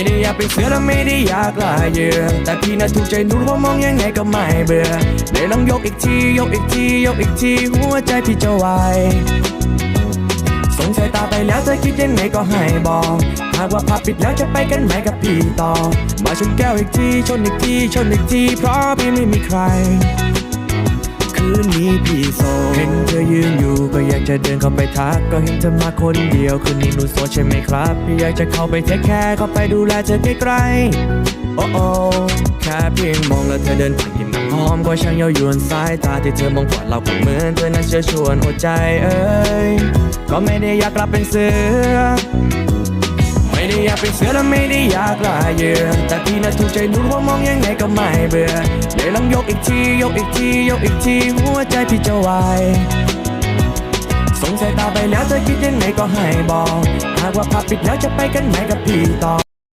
ไม่ได้อยากเป็นเสือและไม่ได้อยากลายเหยื่อแต่พี่น่ะถูกใจหนูว่ามองยังไงก็ไม่เบื่อเลยลองยกอีกทียกอีกทียกอีกทีหัวใจพี่จะไหวสงสัยตาไปแล้วเธอคิดยังไงก็ให้บอกหากว่าพับปิดแล้วจะไปกันไหมกับพี่ต่อ มาชนแก้วอีกทีชนอีกทีชนอีกทีเพราะพี่ไม่มีใคร คืนนี้พี่โซเห็นเธอยืนอยู่ากจะเดินเข้าไปทักก็เห็นเธอมาคนเดียวคืนนี้หนูโสดใช่ไหมครับพี่อยากจะเข้าไปเทคแคร์เข้าไปดูแลเธอใกล้ๆโอ้โอ้แค่เพียงมองแล้วเธอเดินผ่านกลินน้ำหอมก็ช่างเย้ายวนสายตาที่เธอมองกอดเราก็เหมือนเธอนั้นเชื่อชวนหัวใจเอ้ยก็ไม่ได้อยากกลับเป็นเสือไม่ได้อยากเป็นเสือและไม่ได้อยากลายเยื่อแต่พี่น่ะถูกใจหนูว่ามองยังไงก็ไม่เบื่อเลยลองยกอีกทียกอีกทียกอีกทีหัวใจพี่จะไหว สงสัยตาไปแล้วเธอคิดยังไงก็ให้บอก หากว่าพับปิดแล้วจะไปกันไหนกับพี่ต่อ